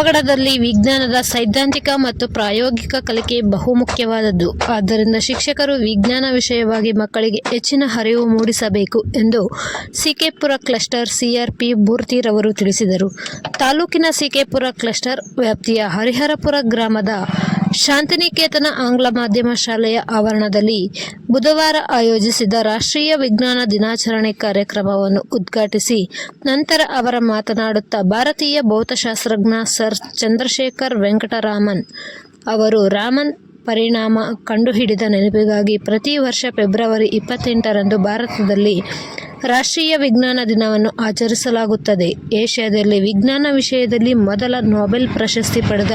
ಅವಘಡದಲ್ಲಿ ವಿಜ್ಞಾನದ ಸೈದ್ಧಾಂತಿಕ ಮತ್ತು ಪ್ರಾಯೋಗಿಕ ಕಲಿಕೆ ಬಹುಮುಖ್ಯವಾದದ್ದು. ಆದ್ದರಿಂದ ಶಿಕ್ಷಕರು ವಿಜ್ಞಾನ ವಿಷಯವಾಗಿ ಮಕ್ಕಳಿಗೆ ಹೆಚ್ಚಿನ ಹರಿವು ಮೂಡಿಸಬೇಕು ಎಂದು ಸಿಕೆಪುರ ಕ್ಲಸ್ಟರ್ ಸಿಆರ್ಪಿ ಮೂರ್ತಿರವರು ತಿಳಿಸಿದರು. ತಾಲೂಕಿನ ಸಿಕೆಪುರ ಕ್ಲಸ್ಟರ್ ವ್ಯಾಪ್ತಿಯ ಹರಿಹರಪುರ ಗ್ರಾಮದ ಶಾಂತಿನಿಕೇತನ ಆಂಗ್ಲ ಮಾಧ್ಯಮ ಶಾಲೆಯ ಆವರಣದಲ್ಲಿ ಬುಧವಾರ ಆಯೋಜಿಸಿದ ರಾಷ್ಟ್ರೀಯ ವಿಜ್ಞಾನ ದಿನಾಚರಣೆ ಕಾರ್ಯಕ್ರಮವನ್ನು ಉದ್ಘಾಟಿಸಿ ನಂತರ ಅವರ ಮಾತನಾಡುತ್ತಾ ಭಾರತೀಯ ಭೌತಶಾಸ್ತ್ರಜ್ಞ ಸರ್ ಚಂದ್ರಶೇಖರ್ ವೆಂಕಟರಾಮನ್ ಅವರು ರಾಮನ್ ಪರಿಣಾಮ ಕಂಡುಹಿಡಿದ ನೆನಪಿಗಾಗಿ ಪ್ರತಿ ವರ್ಷ ಫೆಬ್ರವರಿ ಇಪ್ಪತ್ತೆಂಟರಂದು ಭಾರತದಲ್ಲಿ ರಾಷ್ಟ್ರೀಯ ವಿಜ್ಞಾನ ದಿನವನ್ನು ಆಚರಿಸಲಾಗುತ್ತದೆ. ಏಷ್ಯಾದಲ್ಲಿ ವಿಜ್ಞಾನ ವಿಷಯದಲ್ಲಿ ಮೊದಲ ನೊಬೆಲ್ ಪ್ರಶಸ್ತಿ ಪಡೆದ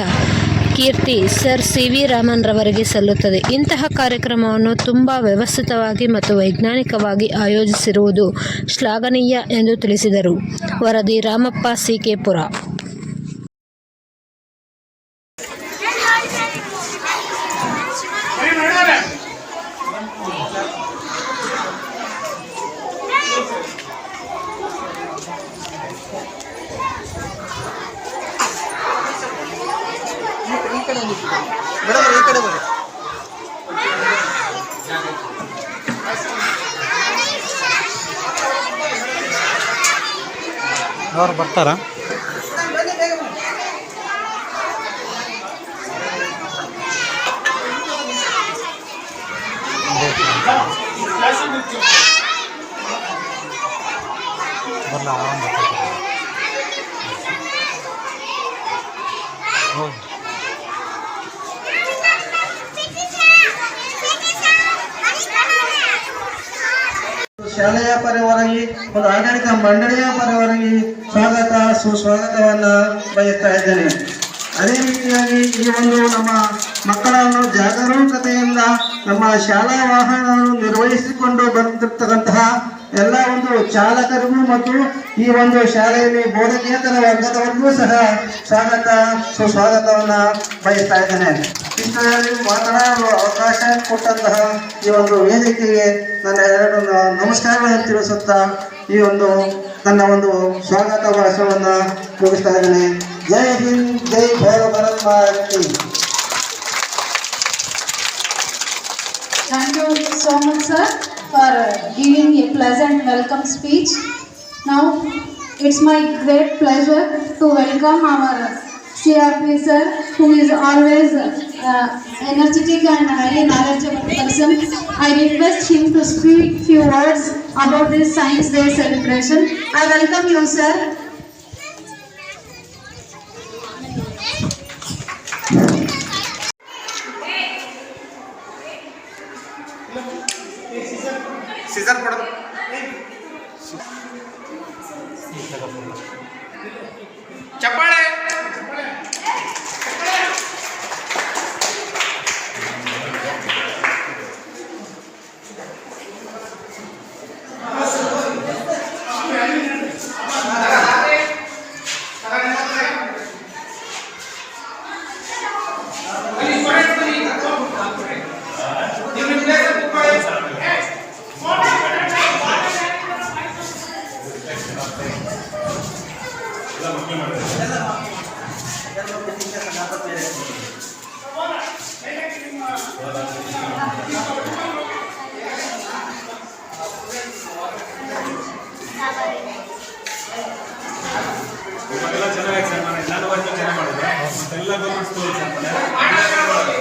ಕೀರ್ತಿ ಸರ್ ಸಿ ವಿ ರಾಮನ್ ರವರಿಗೆ ಸಲ್ಲುತ್ತದೆ. ಇಂತಹ ಕಾರ್ಯಕ್ರಮವನ್ನು ತುಂಬ ವ್ಯವಸ್ಥಿತವಾಗಿ ಮತ್ತು ವೈಜ್ಞಾನಿಕವಾಗಿ ಆಯೋಜಿಸಿರುವುದು ಶ್ಲಾಘನೀಯ ಎಂದು ತಿಳಿಸಿದರು. ವರದಿ ರಾಮಪ್ಪ ಸಿಕೆಪುರ ಮೇಡಮ್ ಈ ಕಡೆ ಬನ್ನಿ ಅವ್ರು ಬರ್ತಾರಾ ಬರಲ್ಲ ಶಾಲೆಯ ಪರವಾಗಿ ಒಂದು ಆಡಳಿತ ಮಂಡಳಿಯ ಪರವಾಗಿ ಸ್ವಾಗತ, ಸುಸ್ವಾಗತವನ್ನ ಬಯಸ್ತಾ ಇದ್ದೇನೆ. ಅದೇ ರೀತಿಯಾಗಿ ಈ ಒಂದು ನಮ್ಮ ಮಕ್ಕಳನ್ನು ಜಾಗರೂಕತೆಯಿಂದ ನಮ್ಮ ಶಾಲಾ ವಾಹನವನ್ನು ನಿರ್ವಹಿಸಿಕೊಂಡು ಬಂದಿರತಕ್ಕಂತಹ ಎಲ್ಲ ಒಂದು ಚಾಲಕರಿಗೂ ಮತ್ತು ಈ ಒಂದು ಶಾಲೆಯಲ್ಲಿ ಬೋಧಕೇತರ ವರ್ಗದವರಿಗೂ ಸಹ ಸ್ವಾಗತ, ಸುಸ್ವಾಗತವನ್ನು ಬಯಸ್ತಾ ಇದ್ದೇನೆ. ಇಷ್ಟರಲ್ಲಿ ಮಾತನಾಡಲು ಅವಕಾಶ ಕೊಟ್ಟಂತಹ ಈ ಒಂದು ವೇದಿಕೆಗೆ ನನ್ನ ಎರಡು ನಮಸ್ಕಾರಗಳನ್ನು ತಿಳಿಸುತ್ತಾ ಈ ಒಂದು ನನ್ನ ಒಂದು ಸ್ವಾಗತ ಭಾಷಣವನ್ನು ಮುಗಿಸ್ತಾ ಇದ್ದೇನೆ ಜೈ ಹಿಂದ್ ಜೈ ಭೈರವ ಭರತ್ ಮಾತೆ Thank you so much, sir, for giving giving a pleasant welcome speech. Now, it's my great pleasure to welcome our P sir, who is always uh, Uh, energetic and highly knowledgeable person. I request him to speak few words about this Science Day celebration. I welcome you, sir. ಎಲ್ಲ ಚೆನ್ನಾಗಿ ಸನ್ಮಾನ ನಾನು ವರ್ಷ ಚೆನ್ನಾಗಿ ಮಾಡಿದೆ ಎಲ್ಲ government school ಸನ್ಮಾನ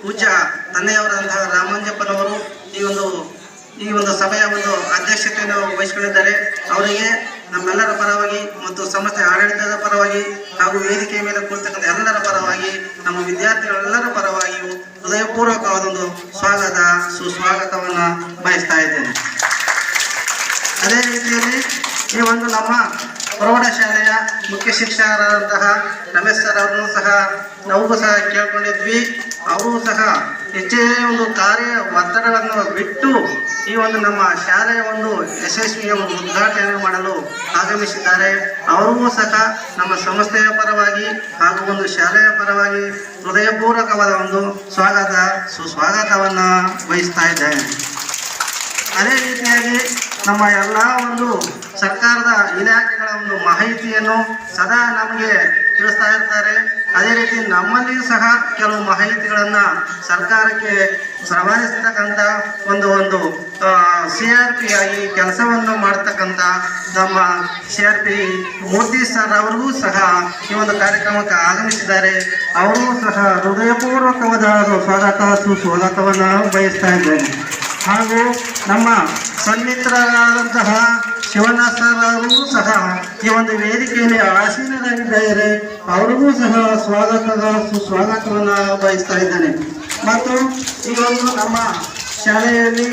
ಪೂಜ್ಯ ತಂದೆಯವರಾದಂತಹ ರಾಮಾಂಜಪ್ಪನವರು ಈ ಒಂದು ಈ ಒಂದು ಸಭೆಯ ಒಂದು ಅಧ್ಯಕ್ಷತೆಯನ್ನು ವಹಿಸಿಕೊಂಡಿದ್ದಾರೆ ಅವರಿಗೆ ನಮ್ಮೆಲ್ಲರ ಪರವಾಗಿ ಮತ್ತು ಸಂಸ್ಥೆ ಆಡಳಿತದ ಪರವಾಗಿ ಹಾಗೂ ವೇದಿಕೆಯ ಮೇಲೆ ಕುಳಿತಕ್ಕಂಥ ಎಲ್ಲರ ಪರವಾಗಿ ನಮ್ಮ ವಿದ್ಯಾರ್ಥಿಗಳೆಲ್ಲರ ಪರವಾಗಿಯೂ ಹೃದಯಪೂರ್ವಕವಾದೊಂದು ಸ್ವಾಗತ, ಸುಸ್ವಾಗತವನ್ನು ಬಯಸ್ತಾ ಇದ್ದೇನೆ. ಅದೇ ರೀತಿಯಲ್ಲಿ ಈ ಒಂದು ನಮ್ಮ ಪ್ರೌಢಶಾಲೆಯ ಮುಖ್ಯ ಶಿಕ್ಷಕರಾದಂತಹ ರಮೇಶ್ ಸರ್ ಅವರನ್ನು ಸಹ ನಾವು ಸಹ ಕೇಳ್ಕೊಂಡಿದ್ವಿ. ಅವರು ಸಹ ಹೆಚ್ಚೇ ಒಂದು ಕಾರ್ಯ ಒತ್ತಡಗಳನ್ನು ಬಿಟ್ಟು ಈ ಒಂದು ನಮ್ಮ ಶಾಲೆಯ ಒಂದು ಯಶಸ್ವಿಯ ಒಂದು ಉದ್ಘಾಟನೆ ಮಾಡಲು ಆಗಮಿಸಿದ್ದಾರೆ. ಅವರೂ ಸಹ ನಮ್ಮ ಸಂಸ್ಥೆಯ ಪರವಾಗಿ ಹಾಗೂ ಒಂದು ಶಾಲೆಯ ಪರವಾಗಿ ಹೃದಯಪೂರ್ವಕವಾದ ಒಂದು ಸ್ವಾಗತ, ಸುಸ್ವಾಗತವನ್ನು ವಹಿಸ್ತಾ ಇದ್ದೇನೆ. ಅದೇ ರೀತಿಯಾಗಿ ನಮ್ಮ ಎಲ್ಲ ಒಂದು ಸರ್ಕಾರದ ಇಲಾಖೆಗಳ ಒಂದು ಮಾಹಿತಿಯನ್ನು ಸದಾ ನಮಗೆ ತಿಳಿಸ್ತಾ ಇರ್ತಾರೆ. ಅದೇ ರೀತಿ ನಮ್ಮಲ್ಲಿಯೂ ಸಹ ಕೆಲವು ಮಾಹಿತಿಗಳನ್ನು ಸರ್ಕಾರಕ್ಕೆ ರವಾನಿಸ್ತಕ್ಕಂಥ ಒಂದು ಒಂದು ಸಿ ಆರ್ ಪಿ ಆಗಿ ಕೆಲಸವನ್ನು ಮಾಡ್ತಕ್ಕಂಥ ನಮ್ಮ C R P Murthy sir ಅವರಿಗೂ ಸಹ ಈ ಒಂದು ಕಾರ್ಯಕ್ರಮಕ್ಕೆ ಆಗಮಿಸಿದ್ದಾರೆ. ಅವರೂ ಸಹ ಹೃದಯಪೂರ್ವಕವಾದ ಸ್ವಾಗತ ಸುಸ್ವಾಗತವನ್ನು ಬಯಸ್ತಾ ಇದ್ದೇನೆ. ಹಾಗೂ ನಮ್ಮ ಸನ್ಮಿತ್ರರಾದಂತಹ ಶಿವನಾಥ ಸರ್ ಅವರಿಗೂ ಸಹ ಈ ಒಂದು ವೇದಿಕೆಯಲ್ಲಿ ಆಸೀನರಾಗಿದ್ದಾರೆ ಅವರಿಗೂ ಸಹ ಸ್ವಾಗತದ ಸುಸ್ವಾಗತವನ್ನು ಬಯಸ್ತಾ ಇದ್ದಾನೆ. ಮತ್ತು ಈ ಒಂದು ನಮ್ಮ ಶಾಲೆಯಲ್ಲಿ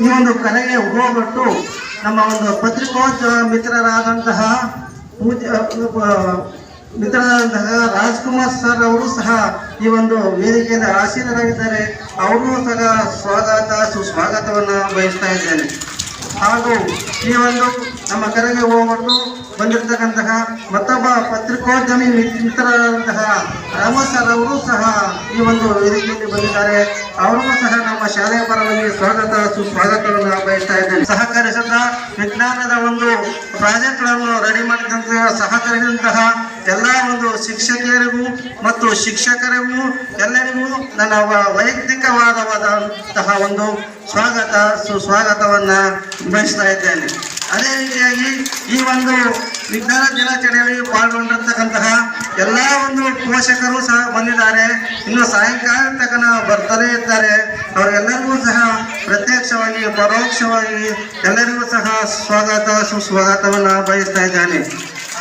ಈ ಒಂದು ಕಲೆಗೆ ಹೋಗ್ಬಿಟ್ಟು ನಮ್ಮ ಒಂದು ಪತ್ರಿಕೋದ್ಯಮ ಮಿತ್ರರಾದಂತಹ ಪೂಜ್ಯ ಆ, ಮಿತ್ರರಾದಂತಹ ರಾಜ್ಕುಮಾರ್ ಸರ್ ಅವರು ಸಹ ಈ ಒಂದು ವೇದಿಕೆಯಿಂದ ಆಸೀನರಾಗಿದ್ದಾರೆ. ಅವರೂ ಸಹ ಸ್ವಾಗತ ಸುಸ್ವಾಗತವನ್ನು ಬಯಸ್ತಾ ಇದ್ದೇನೆ. ಹಾಗೂ ಈ ಒಂದು ನಮ್ಮ ಕರೆಗೆ ಹೋಗ್ಬಿಟ್ಟು ಬಂದಿರತಕ್ಕಂತಹ ಮತ್ತೊಬ್ಬ ಪತ್ರಿಕೋದ್ಯಮಿ ಮಿತ್ರರಾದಂತಹ ರಾಮ ಸರ್ ಅವರು ಸಹ ಈ ಒಂದು ವೇದಿಕೆಯಲ್ಲಿ ಬಂದಿದ್ದಾರೆ. ಅವರಿಗೂ ಸಹ ನಮ್ಮ ಶಾಲೆಯ ಪರವಾಗಿ ಸ್ವಾಗತ, ಸುಸ್ವಾಗತವನ್ನು ಬಯಸ್ತಾ ಇದ್ದೇನೆ. ಸಹಕರಿಸಿದ ವಿಜ್ಞಾನದ ಒಂದು ಪ್ರಾಜೆಕ್ಟ್ಗಳನ್ನು ರೆಡಿ ಮಾಡಿದಂತಹ ಸಹಕರಿಸಿದಂತಹ ಎಲ್ಲ ಒಂದು ಶಿಕ್ಷಕಿಯರಿಗೂ ಮತ್ತು ಶಿಕ್ಷಕರಿಗೂ ಎಲ್ಲರಿಗೂ ನನ್ನ ವೈಯಕ್ತಿಕವಾದವಾದಂತಹ ಒಂದು ಸ್ವಾಗತ, ಸುಸ್ವಾಗತವನ್ನು ಬಯಸ್ತಾ ಇದ್ದೇನೆ. ಅದೇ ರೀತಿಯಾಗಿ ಈ ಒಂದು ವಿಜ್ಞಾನ ದಿನಾಚರಣೆಯಲ್ಲಿ ಪಾಲ್ಗೊಂಡಿರ್ತಕ್ಕಂತಹ ಎಲ್ಲ ಒಂದು ಪೋಷಕರು ಸಹ ಬಂದಿದ್ದಾರೆ. ಇನ್ನು ಸಾಯಂಕಾಲ ತನಕ ಬರ್ತಾನೆ ಇದ್ದಾರೆ. ಅವರೆಲ್ಲರಿಗೂ ಸಹ ಪ್ರತ್ಯಕ್ಷವಾಗಿ, ಪರೋಕ್ಷವಾಗಿ ಎಲ್ಲರಿಗೂ ಸಹ ಸ್ವಾಗತ, ಸುಸ್ವಾಗತವನ್ನು ಬಯಸ್ತಾ ಇದ್ದಾನೆ.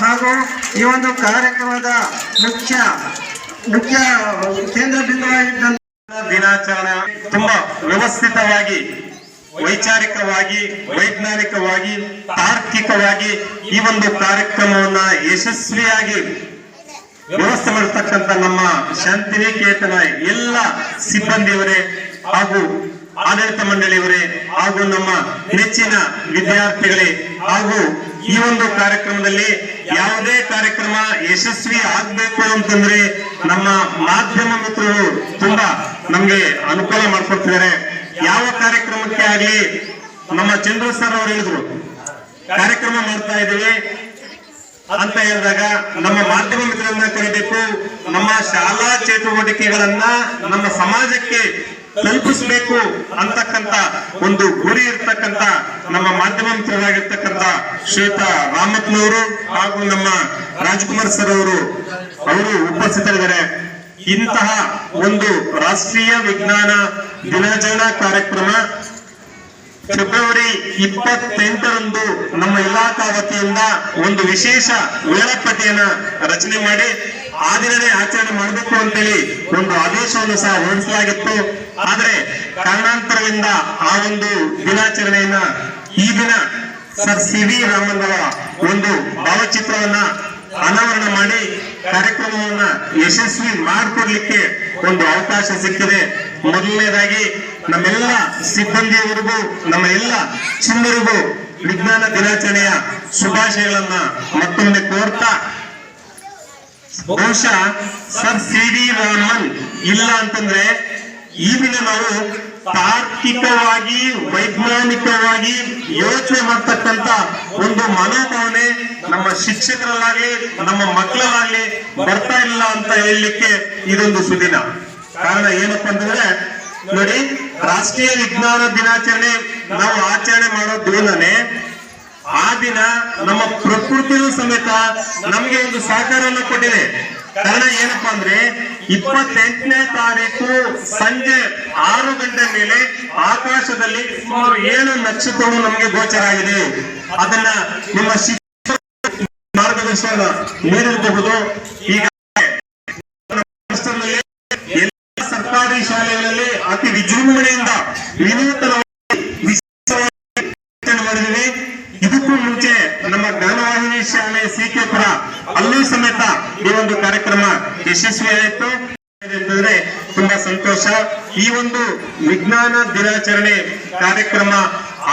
ಹಾಗೂ ಈ ಒಂದು ಕಾರ್ಯಕ್ರಮದ ಮುಖ್ಯ ಮುಖ್ಯ ಕೇಂದ್ರ ಬಿಂದುವಾಗಿದ್ದಂತಹ ದಿನಾಚರಣೆ ತುಂಬಾ ವ್ಯವಸ್ಥಿತವಾಗಿ ವೈಚಾರಿಕವಾಗಿ, ವೈಜ್ಞಾನಿಕವಾಗಿ, ತಾರ್ಕಿಕವಾಗಿ ಈ ಒಂದು ಕಾರ್ಯಕ್ರಮವನ್ನ ಯಶಸ್ವಿಯಾಗಿ ವ್ಯವಸ್ಥೆ ಮಾಡತಕ್ಕಂತ ನಮ್ಮ ಶಾಂತಿನಿಕೇತನ ಎಲ್ಲ ಸಿಬ್ಬಂದಿಯವರೇ ಹಾಗೂ ಆಡಳಿತ ಮಂಡಳಿಯವರೇ ಹಾಗೂ ನಮ್ಮ ನೆಚ್ಚಿನ ವಿದ್ಯಾರ್ಥಿಗಳೇ ಹಾಗೂ ಈ ಒಂದು ಕಾರ್ಯಕ್ರಮದಲ್ಲಿ ಯಾವುದೇ ಕಾರ್ಯಕ್ರಮ ಯಶಸ್ವಿ ಆಗ್ಬೇಕು ಅಂತಂದ್ರೆ ನಮ್ಮ ಮಾಧ್ಯಮ ಮಿತ್ರರು ತುಂಬಾ ನಮ್ಗೆ ಅನುಕೂಲ ಮಾಡ್ಕೊಡ್ತಿದ್ದಾರೆ. ಯಾವ ಕಾರ್ಯಕ್ರಮಕ್ಕೆ ಆಗಲಿ ನಮ್ಮ ಚಂದ್ರ ಸರ್ ಅವರು ಹೇಳಿದ್ರು. ಕಾರ್ಯಕ್ರಮ ಮಾಡ್ತಾ ಇದ್ದೀವಿ. ಅಂತ ಹೇಳಿದಾಗ ನಮ್ಮ ಮಾಧ್ಯಮ ಮಿತ್ರರನ್ನ ಕರಿಬೇಕು. ನಮ್ಮ ಶಾಲಾ ಚಟುವಟಿಕೆಗಳನ್ನ ನಮ್ಮ ಸಮಾಜಕ್ಕೆ ತಲುಪಿಸಬೇಕು ಅಂತಕ್ಕಂತ ಒಂದು ಗುರಿ ಇರ್ತಕ್ಕಂತ ನಮ್ಮ ಮಾಧ್ಯಮ ಮಿತ್ರರಾಗಿರ್ತಕ್ಕಂತ ಶ್ವೇತಾ ರಾಮತ್ನವರು ಹಾಗೂ ನಮ್ಮ ರಾಜ್ಕುಮಾರ್ ಸರ್ ಅವರು ಅವರು ಉಪಸ್ಥಿತರಿದ್ದಾರೆ. ಇಂತಹ ಒಂದು ರಾಷ್ಟ್ರೀಯ ವಿಜ್ಞಾನ ದಿನಾಚರಣಾ ಕಾರ್ಯಕ್ರಮ ಫೆಬ್ರವರಿ ಇಪ್ಪತ್ತೆಂಟರಂದು ನಮ್ಮ ಇಲಾಖಾ ವತಿಯಿಂದ ಒಂದು ವಿಶೇಷ ವೇಳಾಪಟ್ಟಿಯನ್ನ ರಚನೆ ಮಾಡಿ ಆ ದಿನನೇ ಆಚರಣೆ ಮಾಡಬೇಕು ಅಂತೇಳಿ ಒಂದು ಆದೇಶವನ್ನು ಸಹ ಹೊರಡಿಸಲಾಗಿತ್ತು. ಆದರೆ ಕಾರಣಾಂತರದಿಂದ ಆ ಒಂದು ದಿನಾಚರಣೆಯನ್ನ ಈ ದಿನ ಸರ್ ಸಿ ವಿ ಒಂದು ಭಾವಚಿತ್ರವನ್ನ ಅನಾವರಣ ಮಾಡಿ ಕಾರ್ಯಕ್ರಮವನ್ನ ಯಶಸ್ವಿ ಮಾಡಿಕೊಡ್ಲಿಕ್ಕೆ ಒಂದು ಅವಕಾಶ ಸಿಕ್ಕಿದೆ. ಮೊದಲನೇದಾಗಿ ನಮ್ಮೆಲ್ಲ ಸಿಬ್ಬಂದಿಯವರಿಗೂ ನಮ್ಮ ಎಲ್ಲ ಚಿನ್ನರಿಗೂ ವಿಜ್ಞಾನ ದಿನಾಚರಣೆಯ ಶುಭಾಶಯಗಳನ್ನ ಮತ್ತೊಮ್ಮೆ ಕೋರ್ತಾ, ಬಹುಶಃ ಸರ್ ಸಿ ಡಿ ರಾಮನ್ ಇಲ್ಲ ಅಂತಂದ್ರೆ ಈ ದಿನ ನಾವು ತಾರ್ಕಿಕವಾಗಿ, ವೈಜ್ಞಾನಿಕವಾಗಿ ಯೋಚನೆ ಮಾಡ್ತಕ್ಕಂತ ಒಂದು ಮನೋಭಾವನೆ ನಮ್ಮ ಶಿಕ್ಷಕರಲ್ಲಾಗ್ಲಿ, ನಮ್ಮ ಮಕ್ಕಳಲ್ಲಾಗ್ಲಿ ಬರ್ತಾ ಇಲ್ಲ ಅಂತ ಹೇಳಲಿಕ್ಕೆ ಇದೊಂದು ಸುದಿನ. ಕಾರಣ ಏನಪ್ಪ ಅಂತಂದ್ರೆ, ನೋಡಿ, ರಾಷ್ಟ್ರೀಯ ವಿಜ್ಞಾನ ದಿನಾಚರಣೆ ನಾವು ಆಚರಣೆ ಮಾಡೋ ದಿನನೇ ಆ ದಿನ ನಮ್ಮ ಪ್ರಕೃತಿಯು ಸಮೇತ ನಮ್ಗೆ ಒಂದು ಸಹಕಾರವನ್ನು ಕೊಟ್ಟಿದೆ. ಕಾರಣ ಏನಪ್ಪಾ ಅಂದ್ರೆ, ಇಪ್ಪತ್ತೆಂಟನೇ ತಾರೀಕು ಸಂಜೆ ಆರು ಗಂಟೆ ಮೇಲೆ ಆಕಾಶದಲ್ಲಿ ಸುಮಾರು ಏಳು ನಕ್ಷತ್ರಗಳು ನಮಗೆ ಗೋಚರ ಆಗಿದೆ. ಅದನ್ನ ನಿಮ್ಮ ಮಾರ್ಗದರ್ಶನ ನೀಡಿರಬಹುದು ಈಗ ಅತಿ ವಿಜೃಂಭಣೆಯಿಂದ ವಿನೂತನವಾಗಿ ಆಚರಣೆ ಇದಕ್ಕೂ ಮುಂಚೆ ನಮ್ಮ ಜ್ಞಾನವಾಹಿನಿ ಶಾಲೆ ಸಿ ಕೆ ಪುರ ಅಲ್ಲೂ ಸಮೇತ ಈ ಒಂದು ಕಾರ್ಯಕ್ರಮ ಯಶಸ್ವಿಯಾಯಿತು. ಅಂತಂದ್ರೆ ತುಂಬಾ ಸಂತೋಷ. ಈ ಒಂದು ವಿಜ್ಞಾನ ದಿನಾಚರಣೆ ಕಾರ್ಯಕ್ರಮ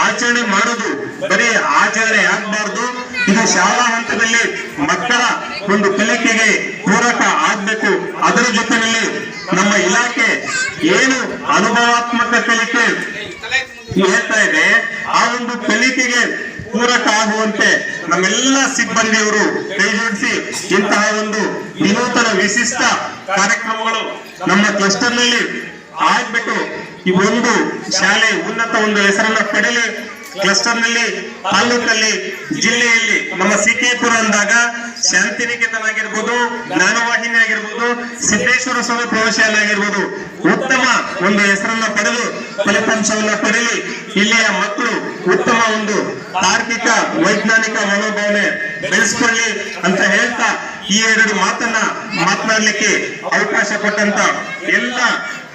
ಆಚರಣೆ ಮಾಡೋದು ಬರೀ ಆಚರಣೆ ಆಗ್ಬಾರ್ದು ಇದು ಶಾಲಾ ಹಂತದಲ್ಲಿ ಮಕ್ಕಳ ಒಂದು ಕಲಿಕೆಗೆ ಪೂರಕ ಆಗ್ಬೇಕು. ಅದರ ಜೊತೆಯಲ್ಲಿ ನಮ್ಮ ಇಲಾಖೆ ಏನು ಅನುಭವಾತ್ಮಕ ಕಲಿಕೆ ಹೇಳ್ತಾ ಇದೆ, ಆ ಒಂದು ಕಲಿಕೆಗೆ ಪೂರಕ ಆಗುವಂತೆ ನಮ್ಮೆಲ್ಲ ಸಿಬ್ಬಂದಿಯವರು ಕೈ ಜೋಡಿಸಿ ಇಂತಹ ಒಂದು ವಿನೂತನ ವಿಶಿಷ್ಟ ಕಾರ್ಯಕ್ರಮಗಳು ನಮ್ಮ ಕ್ಲಸ್ಟರ್ನಲ್ಲಿ ಆಗ್ಬಿಟ್ಟು ಈ ಒಂದು ಶಾಲೆ ಉನ್ನತ ಒಂದು ಹೆಸರನ್ನ ಪಡೆಯಲಿ. ಕ್ಲಸ್ಟರ್ನಲ್ಲಿ ತಾಲೂಕಲ್ಲಿ, ಜಿಲ್ಲೆಯಲ್ಲಿ, ನಮ್ಮ ಸಿಕೆಪುರ ಅಂದಾಗ ಶಾಂತಿನಿಕೇತನ ಆಗಿರ್ಬೋದು, ಜ್ಞಾನವಾಹಿನಿ ಆಗಿರ್ಬೋದು, ಸಿದ್ದೇಶ್ವರ ಸ್ವಾಮಿ ಪ್ರೌಢಶಾಲೆ ಆಗಿರ್ಬೋದು, ಉತ್ತಮ ಒಂದು ಹೆಸರನ್ನ ಪಡೆದು ಫಲಿತಾಂಶವನ್ನ ಪಡೆಯಲಿ. ಇಲ್ಲಿಯ ಮಕ್ಕಳು ಉತ್ತಮ ಒಂದು ತಾರ್ಕಿಕ, ವೈಜ್ಞಾನಿಕ ಮನೋಭಾವನೆ ಬೆಳೆಸ್ಕೊಳ್ಳಿ ಅಂತ ಹೇಳ್ತಾ ಈ ಎರಡು ಮಾತನ್ನ ಮಾತನಾಡ್ಲಿಕ್ಕೆ ಅವಕಾಶ ಕೊಟ್ಟಂತ ಎಲ್ಲ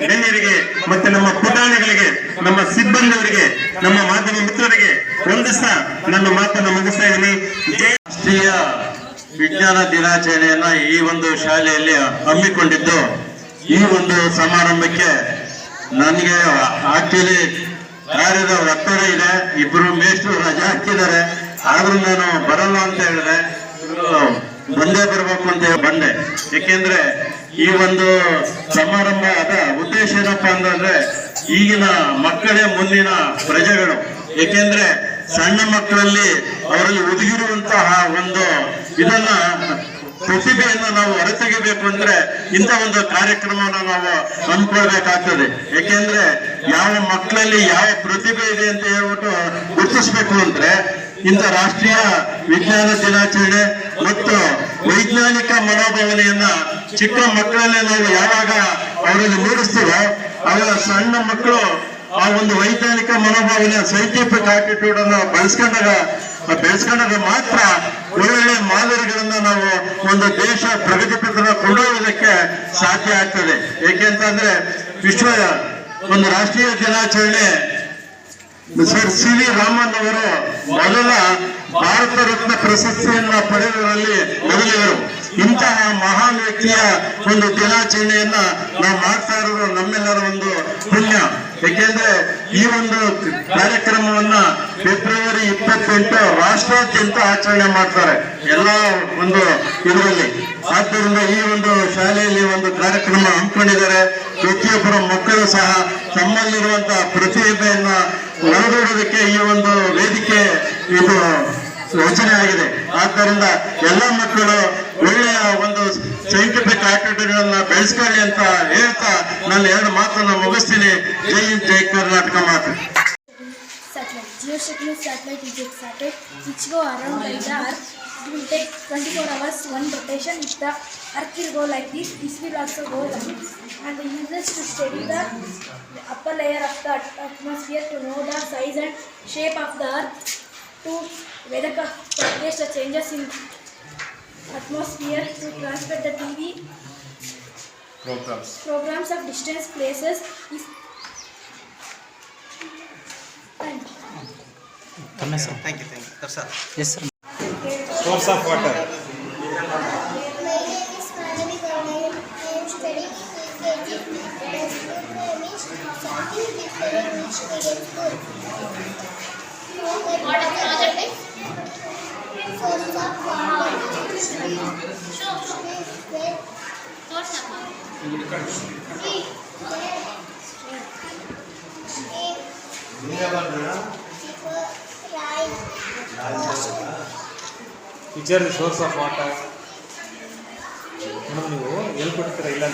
ಗಣ್ಯರಿಗೆ ಮತ್ತೆ ನಮ್ಮ ಪುಟಾಣಿಗಳಿಗೆ ನಮ್ಮ ಸಿಬ್ಬಂದಿಯವರಿಗೆ, ನಮ್ಮ ಮಾಧ್ಯಮ ಮಿತ್ರರಿಗೆ ಒಂದಿಸ್ತಾ ನನ್ನ ಮಾತನ್ನು ಮುಗಿಸ್ತಾ ಇದ್ದೀನಿ. ರಾಷ್ಟ್ರೀಯ ವಿಜ್ಞಾನ ದಿನಾಚರಣೆಯನ್ನ ಈ ಒಂದು ಶಾಲೆಯಲ್ಲಿ ಹಮ್ಮಿಕೊಂಡಿದ್ದು, ಈ ಒಂದು ಸಮಾರಂಭಕ್ಕೆ ನನಗೆ ಆಕ್ಚುಲಿ ಕಾರ್ಯದ ಒತ್ತಡ ಇದೆ. ಇಬ್ರು ಮೇಷ್ಟ್ರು ರಜಾ ಹಾಕಿದ್ದಾರೆ. ಆದ್ರೂ ನಾನು ಬರಲ್ಲ ಅಂತ ಹೇಳಿದೆ. ಇವ್ರು ಬರಬೇಕು ಅಂತ ಬಂದೆ. ಏಕೆಂದ್ರೆ ಈ ಒಂದು ಸಮಾರಂಭ ಅದ. ಉದ್ದೇಶ ಏನಪ್ಪಾ ಅಂತಂದ್ರೆ ಈಗಿನ ಮಕ್ಕಳೇ ಮುಂದಿನ ಪ್ರಜೆಗಳು. ಏಕೆಂದ್ರೆ ಸಣ್ಣ ಮಕ್ಕಳಲ್ಲಿ ಅವರಲ್ಲಿ ಒದಗಿರುವಂತಹ ಒಂದು ಇದನ್ನ ಪ್ರತಿಭೆಯನ್ನು ನಾವು ಹೊರತೆಗೆಬೇಕು ಅಂದ್ರೆ ಇಂಥ ಒಂದು ಕಾರ್ಯಕ್ರಮವನ್ನು ನಾವು ಅನ್ಕೊಳ್ಬೇಕಾಗ್ತದೆ ಯಾಕೆಂದ್ರೆ ಯಾವ ಮಕ್ಕಳಲ್ಲಿ ಯಾವ ಪ್ರತಿಭೆ ಇದೆ ಅಂತ ಹೇಳ್ಬಿಟ್ಟು ಗುರುತಿಸ್ಬೇಕು ಅಂದ್ರೆ ಇಂಥ ರಾಷ್ಟ್ರೀಯ ವಿಜ್ಞಾನ ದಿನಾಚರಣೆ ಮತ್ತು ವೈಜ್ಞಾನಿಕ ಮನೋಭಾವನೆಯನ್ನ ಚಿಕ್ಕ ಮಕ್ಕಳಲ್ಲೇ ನಾವು ಯಾವಾಗ ಅವರಲ್ಲಿ ಮೂಡಿಸ್ತೀವೋ, ಅವರ ಸಣ್ಣ ಮಕ್ಕಳು ಆ ಒಂದು ವೈಜ್ಞಾನಿಕ ಮನೋಭಾವನೆ ಸೈಂಟಿಫಿಕ್ ಆಟಿಟ್ಯೂಡ್ ಅನ್ನು ಬಳಸ್ಕೊಂಡಾಗ, ಬೆಳೆಸ್ಕೊಂಡಾಗ ಮಾತ್ರ ಒಳ್ಳೊಳ್ಳೆ ಮಾದರಿಗಳನ್ನ ನಾವು ಒಂದು ದೇಶ ಪ್ರಗತಿ ಪತ್ರ ಕೊಂಡೊಯ್ಯೋದಕ್ಕೆ ಸಾಧ್ಯ ಆಗ್ತದೆ. ಏಕೆಂತಂದ್ರೆ ವಿಶ್ವ ಒಂದು ರಾಷ್ಟ್ರೀಯ ದಿನಾಚರಣೆ ಸರ್ ಸಿ ವಿ ರಾಮನ್ ಅವರು ಮೊದಲ ಭಾರತ ರತ್ನ ಪ್ರಶಸ್ತಿಯನ್ನ ಪಡೆಯುವಲ್ಲಿ ಮೊದಲಿಗರು. ಇಂತಹ ಮಹಾನ್ ವ್ಯಕ್ತಿಯ ಒಂದು ದಿನಾಚರಣೆಯನ್ನ ನಾವು ಮಾಡ್ತಾ ಇರೋದು ನಮ್ಮೆಲ್ಲರ ಒಂದು ಪುಣ್ಯ. ಏಕೆಂದ್ರೆ ಈ ಒಂದು ಕಾರ್ಯಕ್ರಮವನ್ನ ಫೆಬ್ರವರಿ ಇಪ್ಪತ್ತೆಂಟು ರಾಷ್ಟ್ರಾದ್ಯಂತ ಆಚರಣೆ ಮಾಡ್ತಾರೆ ಎಲ್ಲ ಒಂದು ಇದರಲ್ಲಿ. ಆದ್ದರಿಂದ ಈ ಒಂದು ಶಾಲೆಯಲ್ಲಿ ಒಂದು ಕಾರ್ಯಕ್ರಮ ಹಮ್ಮಿಕೊಂಡಿದ್ದಾರೆ. ಪ್ರತಿಯೊಬ್ಬರ ಮಕ್ಕಳು ಸಹ ತಮ್ಮಲ್ಲಿರುವಂತಹ ಪ್ರತಿಭೆಯನ್ನ ಒಳಗೂಡೋದಕ್ಕೆ ಈ ಒಂದು ವೇದಿಕೆ ಇದು ರಚನೆ ಆಗಿದೆ. ಆದ್ದರಿಂದ ಎಲ್ಲ ಮಕ್ಕಳು ಒಳ್ಳೆಯ ಒಂದು ಸೈಂಟಿಫಿಕ್ ಆಟಿಟ್ಯೂಡ್ಗಳನ್ನ ಬೆಳೆಸ್ಕೊಳ್ಳಿ ಅಂತ ಹೇಳ್ತಾ ನಾನು ಎರಡು ಮಾತನ್ನ ಮುಗಿಸ್ತೀನಿ. ಜೈ ಹಿಂದ್ ಕರ್ನಾಟಕ ಮಾತು. ಜಿಯೋ ಶಕ್ಲಿ ಸ್ಯಾಟ್ಲೈಟ್ ವಿದ್ಯುತ್ satellite switch go around it earth take twenty four hours one rotation it the go like this this will go like and uses to study the layer of the atmosphere to know the size and shape of the earth, to weather forecast the changes in atmosphere, to transfer the TV programs, programs of distance places. Is Thank you, thank you. That's all. Yes, sir. Source of water. teacher source of water madam ನೀವು ಎಲ್ಲಿ ಕೊಡ್ತೀರಾ ಇಲ್ಲ